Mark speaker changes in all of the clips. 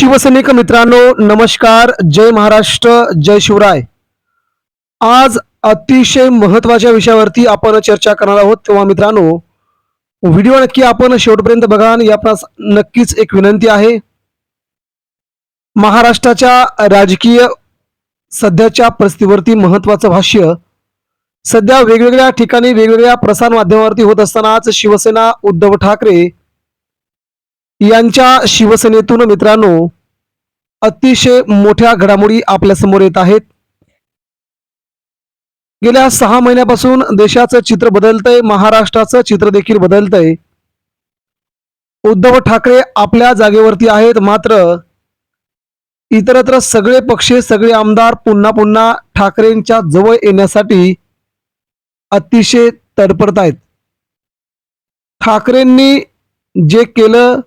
Speaker 1: शिवसैनिक मित्रांनो नमस्कार. जय महाराष्ट्र जय शिवराय. आज अतिशय महत्त्वाच्या विषयावरती आपण चर्चा करणार आहोत. तेव्हा मित्रांनो व्हिडिओ नक्की आपण शेवटपर्यंत बघा आणि आपणास नक्कीच एक विनंती आहे. महाराष्ट्राच्या राजकीय सध्याच्या परिस्थितीवरती महत्वाचं भाष्य सध्या वेगवेगळ्या ठिकाणी वेगवेगळ्या प्रसार माध्यमावरती होत असतानाच शिवसेना उद्धव ठाकरे यांच्या शिवसेनेतून मित्रांनो अतिशय मोठ्या घडामोडी आपल्यासमोर येत आहेत. गेल्या सहा महिन्यापासून देशाचं चित्र बदलतंय महाराष्ट्राचं चित्र देखील बदलतंय. उद्धव ठाकरे आपल्या जागेवरती आहेत मात्र इतरत्र सगळे पक्ष सगळे आमदार पुन्हा पुन्हा ठाकरेंच्या जवळ येण्यासाठी अतिशय तडपडत आहेत ठाकरेंनी जे केलं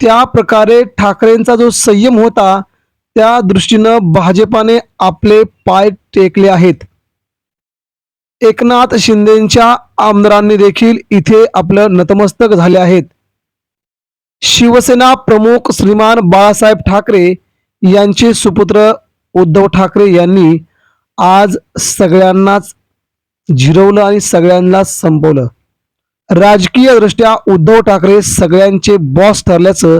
Speaker 1: त्या प्रकारे ठाकरेंचा जो संयम होता त्या दृष्टीनं भाजपाने आपले पाय टेकले आहेत. एकनाथ शिंदेच्या आमदारांनी देखील इथे आपलं नतमस्तक झाले आहेत. शिवसेना प्रमुख श्रीमान बाळासाहेब ठाकरे यांचे सुपुत्र उद्धव ठाकरे यांनी आज सगळ्यांनाच झिरवलं आणि सगळ्यांनाच संपवलं. राजकीय दृष्ट्या उद्धव ठाकरे सगळ्यांचे बॉस ठरल्याचं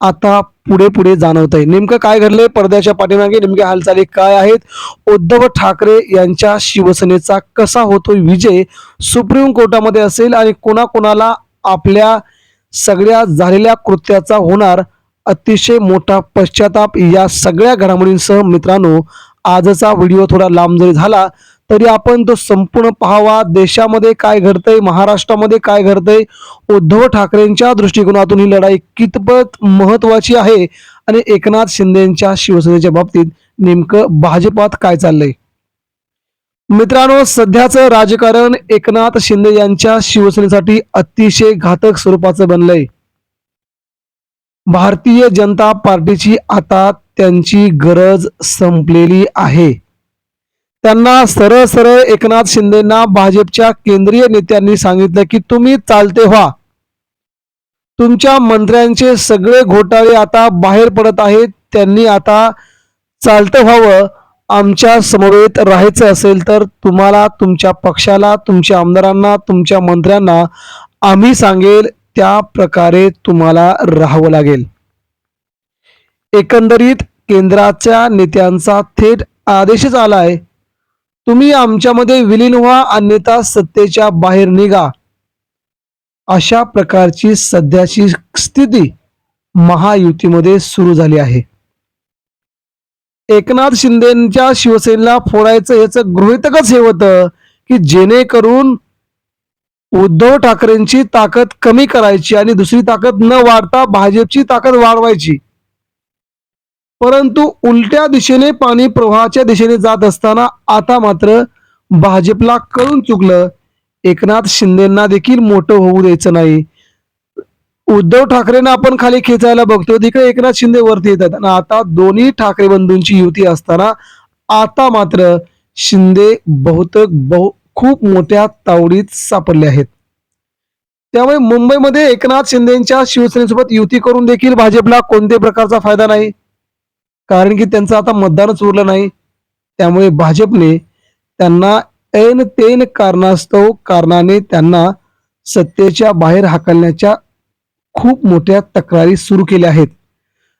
Speaker 1: आता पुढे पुढे जाणवत आहे नेमकं काय घडलंय? पडद्याच्या पाठीमागे नेमक्या हालचाली काय आहेत? उद्धव ठाकरे यांच्या शिवसेनेचा कसा होतोय विजय सुप्रीम कोर्टामध्ये असेल आणि कोणाकोणाला आपल्या सगळ्या झालेल्या कृत्याचा होणार अतिशय मोठा पश्चाताप या सगळ्या घडामोडींसह मित्रांनो आजचा व्हिडिओ थोडा लांब जरी झाला तरी आपण तो संपूर्ण पाहावा देशामध्ये काय घडतंय महाराष्ट्रामध्ये काय घडतंय उद्धव ठाकरेंच्या दृष्टिकोनातून ही लढाई कितपत महत्वाची आहे आणि एकनाथ शिंदेच्या शिवसेनेच्या बाबतीत नेमकं भाजपात काय चाललंय? मित्रांनो सध्याचं राजकारण एकनाथ शिंदे यांच्या शिवसेनेसाठी अतिशय घातक स्वरूपाचं बनलंय. भारतीय जनता पार्टीची आता त्यांची गरज संपलेली आहे. त्यांना सरळ सरळ एकनाथ शिंदेना भाजपच्या केंद्रीय नेत्यांनी सांगितलं की तुम्ही चालते व्हा. तुमच्या मंत्र्यांचे सगळे घोटाळे आता बाहेर पडत आहेत. त्यांनी आता चालतं व्हावं. आमच्या समवेत राहायचं असेल तर तुम्हाला तुमच्या पक्षाला तुमच्या आमदारांना तुमच्या मंत्र्यांना आम्ही सांगेल त्या प्रकारे तुम्हाला राहावं लागेल. एकंदरीत केंद्राच्या नेत्यांचा थेट आदेशच आलाय. तुम्ही आमच्यामध्ये विलीन व्हा अन्यथा सत्तेच्या बाहेर निघा. अशा प्रकारची सध्याची स्थिती महायुतीमध्ये सुरू झाली आहे. एकनाथ शिंदेच्या शिवसेनेला फोडायचं याचं गृहितकच हे होतं की जेणेकरून उद्धव ठाकरेंची ताकद कमी करायची आणि दुसरी ताकद न वाढता भाजपची ताकद वाढवायची. परंतु उलट्या दिशेने पाणी प्रवाहाच्या दिशेने जात असताना आता मात्र भाजपला कळून चुकलं. एकनाथ शिंदेना देखील मोठं होऊ द्यायचं नाही. उद्धव ठाकरेंना आपण खाली खेचायला बघतो तिकडे एकनाथ शिंदे वरती येतात. आणि आता दोन्ही ठाकरे बंधूंची युती असताना आता मात्र शिंदे बहुतेक बहु खूप मोठ्या तावडीत सापडले आहेत. त्यामुळे मुंबईमध्ये एकनाथ शिंदेच्या शिवसेनेसोबत युती करून देखील भाजपला कोणत्याही प्रकारचा फायदा नाही. कारण की त्यांचं आता मतदानच उरलं नाही. त्यामुळे भाजपने त्यांना ऐन तेन कारणास्तव कारणाने त्यांना सत्तेच्या बाहेर हाकलण्याच्या खूप मोठ्या तक्रारी सुरू केल्या आहेत.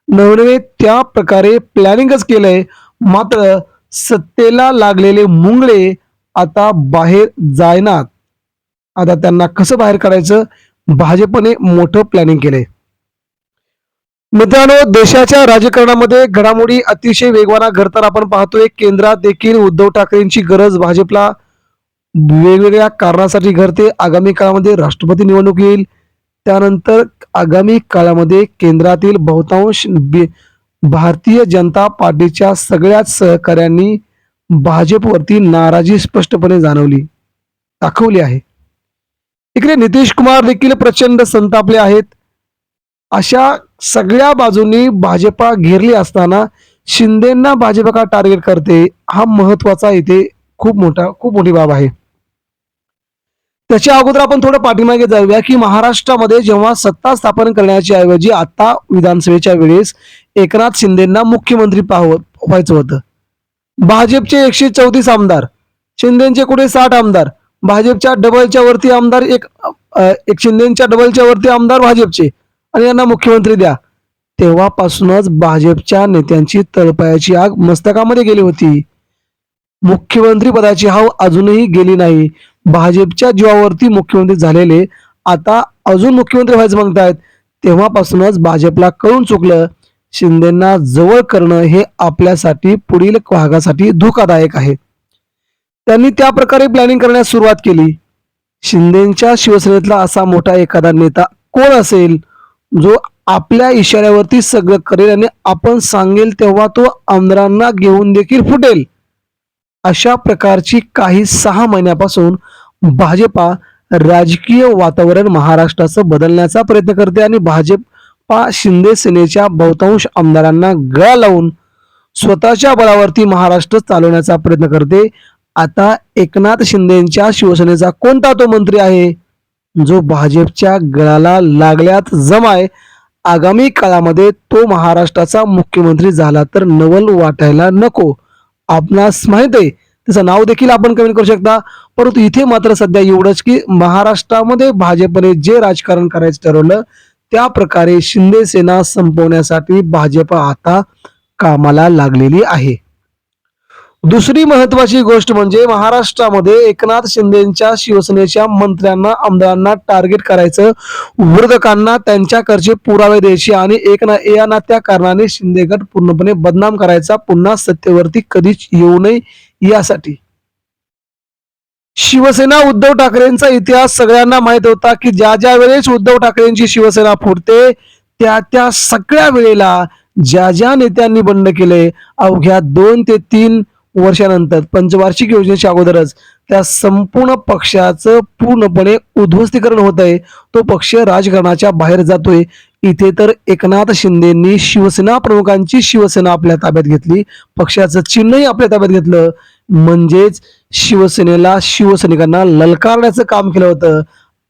Speaker 1: नवनवे त्या प्रकारे प्लॅनिंगच केलंय. मात्र सत्तेला लागलेले मुंगळे आता बाहेर जायनात. आता त्यांना कसं बाहेर काढायचं? भाजपने मोठं प्लॅनिंग केलंय. मित्रांनो देशाच्या राजकारणामध्ये घडामोडी अतिशय वेगवाना घडताना आपण पाहतोय. केंद्रात देखील उद्धव ठाकरेंची गरज भाजपला वेगवेगळ्या कारणासाठी घडते. आगामी काळामध्ये राष्ट्रपती निवडणूक येईल. त्यानंतर आगामी काळामध्ये केंद्रातील बहुतांश भारतीय जनता पार्टीच्या सगळ्याच सहकाऱ्यांनी भाजपवरती नाराजी स्पष्टपणे जाणवली दाखवली आहे. इकडे नितीश कुमार देखील प्रचंड संतापले आहेत. अशा सगळ्या बाजूंनी भाजपा घेरली असताना शिंदेना भाजप का टार्गेट करते हा महत्त्वाचा इथे खूप मोठा खूप मोठी बाब आहे. त्याच्या अगोदर आपण थोडं पाठीमागे जाऊया की महाराष्ट्रामध्ये जेव्हा सत्ता स्थापन करण्याच्या ऐवजी आता विधानसभेच्या वेळेस एकनाथ शिंदेना मुख्यमंत्री पाहव व्हायचं होतं. भाजपचे एकशे चौतीस आमदार शिंदेचे कुठे साठ आमदार भाजपच्या डबलच्या वरती आमदार एक एक शिंदेच्या डबलच्या वरती आमदार भाजपचे. आणि यांना मुख्यमंत्री द्या. तेव्हापासूनच भाजपच्या नेत्यांची तळपायाची आग मस्तकामध्ये गेली होती. मुख्यमंत्री पदाची हाव अजूनही गेली नाही. भाजपच्या जीवावरती मुख्यमंत्री झालेले आता अजून मुख्यमंत्री व्हायचं म्हणतायत. तेव्हापासूनच भाजपला कळून चुकलं. शिंदेना जवळ करणं हे आपल्यासाठी पुढील भागासाठी धोकादायक आहे. त्यांनी त्या प्रकारे प्लॅनिंग करण्यास सुरुवात केली. शिंदेच्या शिवसेनेतला असा मोठा एखादा नेता कोण असेल? जो आपल्या इशाऱ्यावरती सगळं करेल आणि आपण सांगेल तेव्हा तो आमदारांना घेऊन देखील फुटेल. अशा प्रकारची काही सहा महिन्यापासून भाजपा राजकीय वातावरण महाराष्ट्राचं बदलण्याचा प्रयत्न करते आणि भाजपा शिंदे सेनेच्या बहुतांश आमदारांना गळा लावून स्वतःच्या बळावरती महाराष्ट्र चालवण्याचा प्रयत्न करते. आता एकनाथ शिंदेच्या शिवसेनेचा कोणता तो मंत्री आहे? जो भाजपच्या गळाला लागल्यात जमाय आगामी काळामध्ये तो महाराष्ट्राचा मुख्यमंत्री झाला तर नवल वाटायला नको. आपणास माहीत आहे त्याचं नाव देखील आपण कमेंट करू शकता. परंतु इथे मात्र सध्या एवढंच की महाराष्ट्रामध्ये भाजपने जे राजकारण करायचं ठरवलं त्या प्रकारे शिंदे सेना संपवण्यासाठी भाजप आता कामाला लागलेली आहे. दुसरी महत्वाची गोष्ट म्हणजे महाराष्ट्रामध्ये एकनाथ शिंदेच्या शिवसेनेच्या मंत्र्यांना आमदारांना टार्गेट करायचं. विरोधकांना त्यांच्याकडचे पुरावे द्यायचे आणि एक ना या ना त्या कारणाने शिंदे गट पूर्णपणे बदनाम करायचा. पुन्हा सत्तेवरती कधीच येऊ नये यासाठी. शिवसेना उद्धव ठाकरेंचा इतिहास सगळ्यांना माहीत होता की ज्या ज्या वेळेस उद्धव ठाकरेंची शिवसेना फुटते त्या त्या सगळ्या वेळेला ज्या ज्या नेत्यांनी बंड केले अवघ्या दोन ते तीन वर्षानंतर पंचवार्षिक योजनेच्या अगोदरच त्या संपूर्ण पक्षाचं पूर्णपणे उद्ध्वस्तीकरण होत आहे तो पक्ष राजकारणाच्या बाहेर जातोय. इथे तर एकनाथ शिंदेंनी शिवसेना प्रमुखांची शिवसेना आपल्या ताब्यात घेतली. पक्षाचं चिन्हही आपल्या ताब्यात घेतलं. म्हणजेच शिवसेनेला शिवसैनिकांना ललकारण्याचं काम केलं होतं.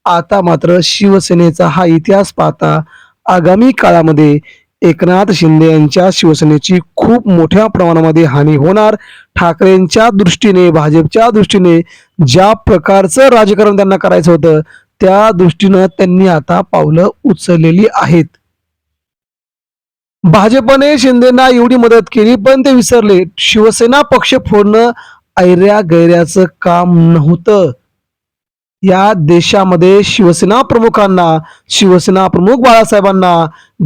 Speaker 1: आता मात्र शिवसेनेचा हा इतिहास पाहता आगामी काळामध्ये एकनाथ शिंदे यांच्या शिवसेनेची खूप मोठ्या प्रमाणामध्ये हानी होणार. ठाकरेंच्या दृष्टीने भाजपच्या दृष्टीने ज्या प्रकारचं राजकारण त्यांना करायचं होतं त्या दृष्टीनं त्यांनी आता पावलं उचललेली आहेत. भाजपने शिंदेना एवढी मदत केली पण ते विसरले. शिवसेना पक्ष फोडणं ऐऱ्या गैऱ्याचं काम नव्हतं. या देशामध्ये शिवसेना प्रमुखांना शिवसेना प्रमुख बाळासाहेबांना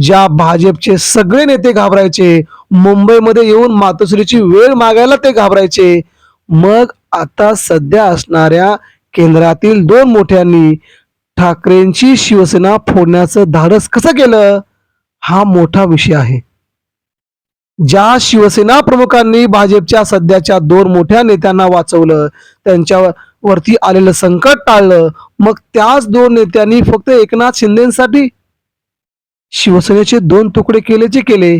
Speaker 1: ज्या भाजपचे सगळे नेते घाबरायचे मुंबईमध्ये येऊन मातोश्रीची वेळ मागायला ते घाबरायचे मग आता सध्या असणाऱ्या केंद्रातील दोन मोठ्यांनी ठाकरेंची शिवसेना फोडण्याचं धाडस कसं केलं? हा मोठा विषय आहे. ज्या शिवसेना प्रमुखांनी भाजपच्या सध्याच्या दोन मोठ्या नेत्यांना वाचवलं त्यांच्यावर वरती आलेलं संकट टाळलं. मग त्याच दोन नेत्यांनी फक्त एकनाथ शिंदेसाठी शिवसेनेचे दोन तुकडे केलेचे केले.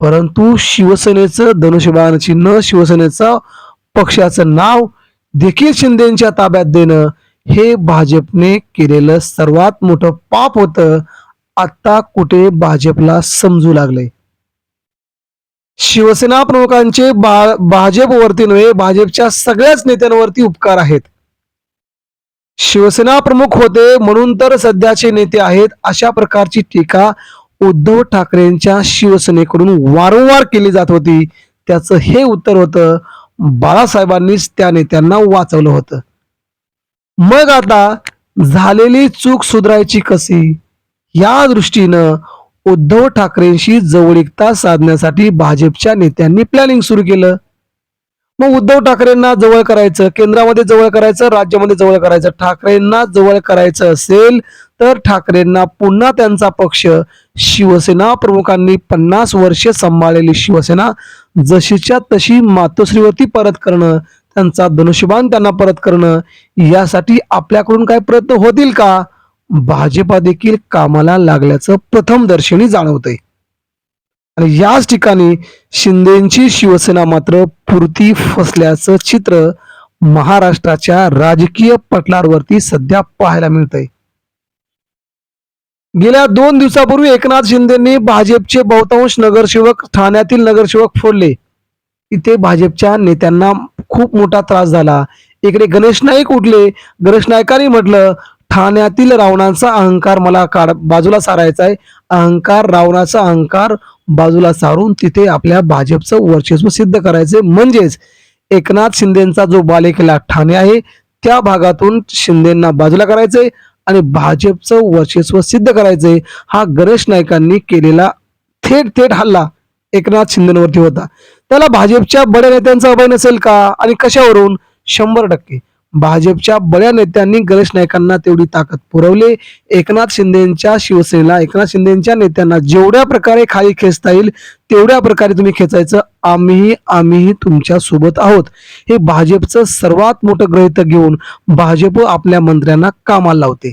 Speaker 1: परंतु शिवसेनेचं धनुष्यबाण चिन्ह शिवसेनेचं पक्षाचं नाव देखील शिंदेच्या ताब्यात देणं हे भाजपने केलेलं सर्वात मोठं पाप होतं. आता कुठे भाजपला समजू लागले शिवसेना प्रमुखांचे भाजपवरती नव्हे भाजपच्या सगळ्याच नेत्यांवरती उपकार आहेत. शिवसेना प्रमुख होते म्हणून तर सध्याचे नेते आहेत अशा प्रकारची टीका उद्धव ठाकरेंच्या शिवसेनेकडून वारंवार केली जात होती. त्याचं हे उत्तर होतं बाळासाहेबांनीच त्या नेत्यांना वाचवलं होतं. मग आता झालेली चूक सुधारायची कशी? या दृष्टीनं उद्धव ठाकरेंशी जवळीकता साधण्यासाठी भाजपच्या नेत्यांनी प्लॅनिंग सुरू केलं. मग उद्धव ठाकरेंना जवळ करायचं केंद्रामध्ये जवळ करायचं राज्यामध्ये जवळ करायचं ठाकरेंना जवळ करायचं असेल तर ठाकरेंना पुन्हा त्यांचा पक्ष शिवसेना प्रमुखांनी पन्नास वर्षे सांभाळलेली शिवसेना जशीच्या तशी मातोश्रीवरती परत करणं त्यांचा धनुष्यबाण त्यांना परत करणं यासाठी आपल्याकडून काय प्रयत्न होतील का? भाजपा देखील कामाला लागल्याचं प्रथम दर्शनी जाणवतंय. आणि याच ठिकाणी शिंदेची शिवसेना मात्र पुरती फसल्याचं चित्र महाराष्ट्राच्या राजकीय पटलावरती सध्या पाहायला मिळतंय. गेल्या दोन दिवसापूर्वी एकनाथ शिंदेंनी भाजपचे बहुतांश नगरसेवक ठाण्यातील नगरसेवक फोडले. इथे भाजपच्या नेत्यांना खूप मोठा त्रास झाला. इकडे गणेश नाईक उठले. गणेश नायकांनी म्हटलं ठाण्यातील रावणांचा अहंकार मला काढ बाजूला सारायचा आहे. अहंकार रावणाचा अहंकार बाजूला सारून तिथे आपल्या भाजपचं वर्चस्व सिद्ध करायचे म्हणजेच एकनाथ शिंदेचा जो बालेकिल्ला ठाणे आहे त्या भागातून शिंदेना बाजूला करायचंय आणि भाजपचं वर्चस्व सिद्ध करायचंय. हा गणेश नायकांनी केलेला थेट थेट हल्ला एकनाथ शिंदेवरती होता. त्याला भाजपच्या बड्या नेत्यांचा अभय नसेल का? आणि कशावरून? शंभर टक्के. भाजपच्या बड्या नेत्यांनी गणेश नाईकांना तेवढी ताकद पुरवली. एकनाथ शिंदेच्या शिवसेनेला एकनाथ शिंदेच्या नेत्यांना जेवढ्या प्रकारे खाली खेचता येईल तेवढ्या प्रकारे तुम्ही खेचायचं. आम्हीही आम्हीही तुमच्यासोबत आहोत. हे भाजपचं सर्वात मोठं ग्रहित घेऊन भाजप आपल्या मंत्र्यांना कामाला लावते.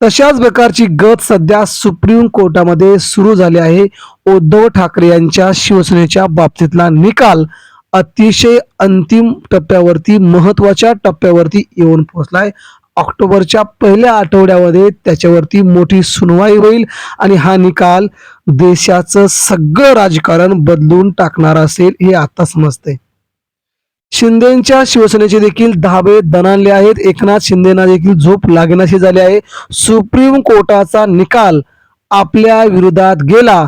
Speaker 1: तशाच प्रकारची गत सध्या सुप्रीम कोर्टामध्ये सुरू झाली आहे. उद्धव ठाकरे यांच्या शिवसेनेच्या बाबतीतला निकाल अतिशय अंतिम टप्प्यावरती महत्त्वाच्या टप्प्यावरती येऊन पोहोचलाय. ऑक्टोबरच्या पहिल्या आठवड्यामध्ये त्याच्यावरती मोठी सुनवाई होईल आणि हा निकाल देशाचं सगळं राजकारण बदलून टाकणार असेल हे आता समजते शिंदेच्या शिवसेनेचे देखील धाबे दणाणले आहेत. एकनाथ शिंदेना देखील झोप लागेनाशी झाली आहे. सुप्रीम कोर्टाचा निकाल आपल्या विरोधात गेला.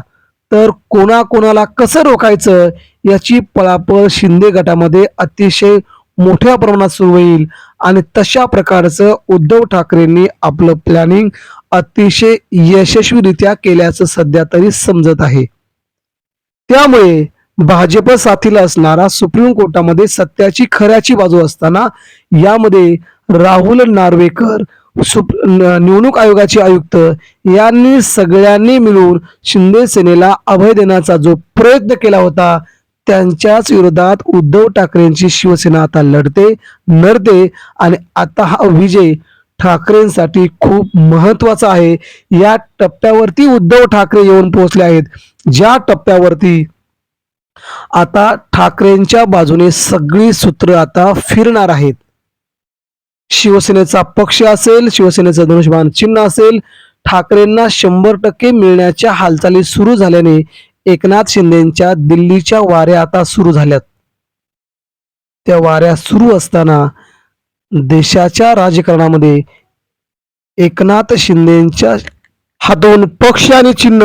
Speaker 1: तर कोणाकोणाला कसं रोखायचं याची पळापळ शिंदे गटामध्ये अतिशय मोठ्या प्रमाणात सुरू होईल. आणि तशा प्रकारचं उद्धव ठाकरेंनी आपलं प्लॅनिंग अतिशय यशस्वीरित्या केल्याचं सध्या तरी समजत आहे. त्यामुळे भाजप साथीला असणारा सुप्रीम कोर्टामध्ये सत्याची खऱ्याची बाजू असताना यामध्ये राहुल नार्वेकर सुप न- निवडणूक आयोगाचे आयुक्त यांनी सगळ्यांनी मिळून शिंदे सेनेला अभय देण्याचा जो प्रयत्न केला होता त्यांच्याच विरोधात उद्धव ठाकरेंची शिवसेना आता लढते नडते आणि आता हा विजय ठाकरेंसाठी खूप महत्त्वाचा आहे. या टप्प्यावरती उद्धव ठाकरे येऊन पोहोचले आहेत. ज्या टप्प्यावरती आता ठाकरेंच्या बाजूने सगळी सूत्र आता फिरणार आहेत. शिवसेनेचा पक्ष असेल शिवसेनेचं धनुष्यबाण चिन्ह असेल ठाकरेंना शंभर टक्के मिळण्याच्या हालचाली सुरू झाल्याने एकनाथ शिंदेच्या दिल्लीच्या वाऱ्या आता सुरू झाल्यात. त्या वाऱ्या सुरू असताना देशाच्या राजकारणामध्ये एकनाथ शिंदेच्या हा दोन पक्ष आणि चिन्ह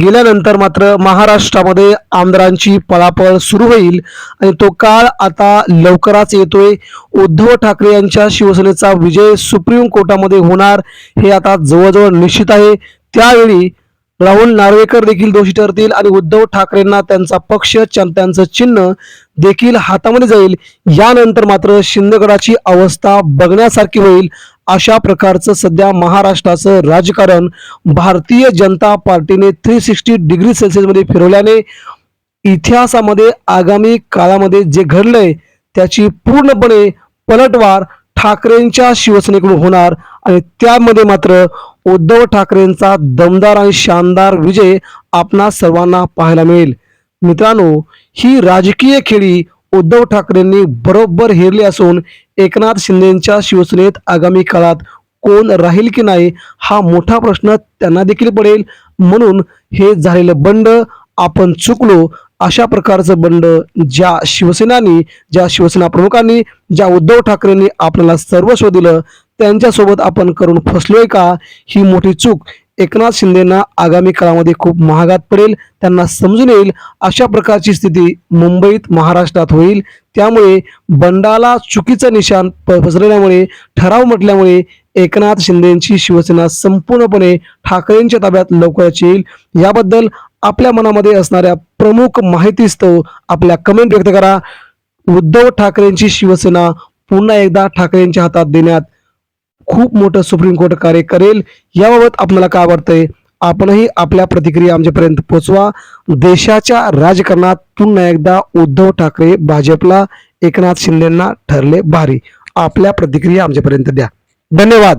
Speaker 1: गेल्यानंतर मात्र महाराष्ट्रामध्ये आमदारांची पळापळ सुरू होईल आणि तो काळ आता लवकरच येतोय. उद्धव ठाकरे यांच्या शिवसेनेचा विजय सुप्रीम कोर्टामध्ये होणार हे आता जवळजवळ निश्चित आहे. त्यावेळी राहुल नार्वेकर देखील दोषी ठरतील आणि उद्धव ठाकरेंना त्यांचा पक्ष त्यांचं चिन्ह देखील हातामध्ये जाईल. यानंतर मात्र शिंदेगडाची अवस्था बघण्यासारखी होईल. अशा प्रकारचं सध्या महाराष्ट्राचं राजकारण भारतीय जनता पार्टीने थ्री सिक्स्टी डिग्री सेल्सिअसमध्ये फिरवल्याने इतिहासामध्ये आगामी काळामध्ये जे घडलंय त्याची पूर्णपणे पलटवार ठाकरेंच्या शिवसेनेकडून होणार आणि त्यामध्ये मात्र उद्धव ठाकरेंचा दमदार आणि शानदार विजय आपणा सर्वांना पाहायला मिळेल. मित्रांनो ही राजकीय खेळी उद्धव ठाकरेंनी बरोबर हेरली असून एकनाथ शिंदेच्या शिवसेनेत आगामी काळात कोण राहील की नाही हा मोठा प्रश्न त्यांना देखील पडेल. म्हणून हे झालेलं बंड आपण चुकलो अशा प्रकारचं बंड ज्या शिवसेनानी ज्या शिवसेना प्रमुखांनी ज्या उद्धव ठाकरेंनी आपल्याला सर्वस्व दिलं त्यांच्यासोबत आपण करून फसलोय का? ही मोठी चूक एकनाथ शिंदेना आगामी काळामध्ये खूप महागात पडेल त्यांना समजून येईल अशा प्रकारची स्थिती मुंबईत महाराष्ट्रात होईल. त्यामुळे बंडाला चुकीचं निशाण प- पसरल्यामुळे ठराव म्हटल्यामुळे एकनाथ शिंदेची शिवसेना संपूर्णपणे ठाकरेंच्या ताब्यात लवकरच येईल. याबद्दल आपल्या मनामध्ये असणाऱ्या प्रमुख माहितीस्तव आपल्या कमेंट व्यक्त करा. उद्धव ठाकरेंची शिवसेना पुन्हा एकदा ठाकरेंच्या हातात देण्यात खूप मोठं सुप्रीम कोर्ट कार्य करेल. याबाबत आपल्याला काय वाटतंय? आपणही आपल्या प्रतिक्रिया आमच्यापर्यंत पोहोचवा देशाच्या राजकारणात पुन्हा एकदा उद्धव ठाकरे भाजपला एकनाथ शिंदेना ठरले भारी. आपल्या प्रतिक्रिया आमच्यापर्यंत द्या. धन्यवाद.